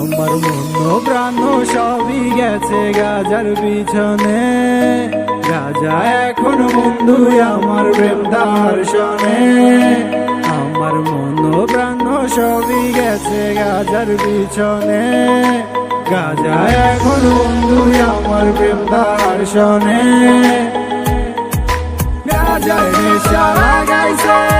আমার মন প্রাণ সবই গেছে গাজার পিছনে। গাজা এখন বন্ধু আমার প্রেম দর্শনে। আমার মন প্রাণ সবই গেছে গাজার পিছনে। গাজা এখন বন্ধু আমার প্রেম দর্শনে। গাজায় নেশা লাগাইছে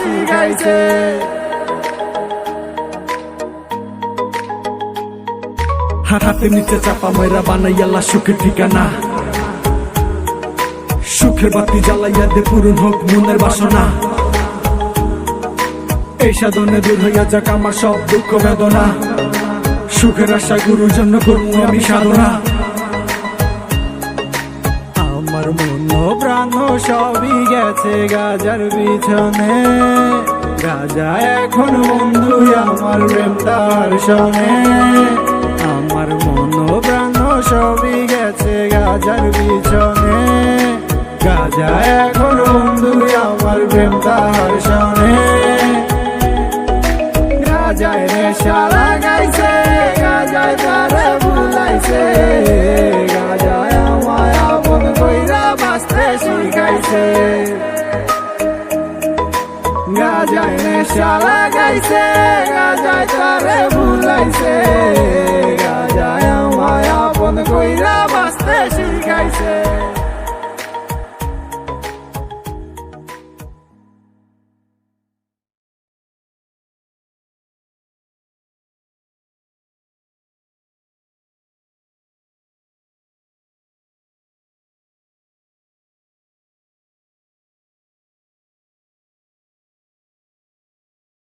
শিখাইছে হাতে নিচে চাপা ময়রা বানাইয়ালা সুখের ঠিকানা। সুখের বাতি জ্বালাইয়া দে পূরণ হোক মনের বাসনা। এই সাধনে দূর হইয়া যাক আমার সব দুঃখ বেদনা। সুখের আশা গুরুর জন্য করব আমি সাধনা। আমার মন প্রাণ সবই গেছে গাজার পিছনে। গাজা এখন বন্ধু আমার প্রেম দর্শনে আমার মন প্রাণ সবই গেছে গাজার পিছনে। গাজা এখন বন্ধু আমার প্রেম দর্শনে শিখাইছে গাজায় নেশা লাগাইছে গাজায় তারে ভুলাইছে গাজায় আমায় আপন কইরা বাঁচতে শিখাইছে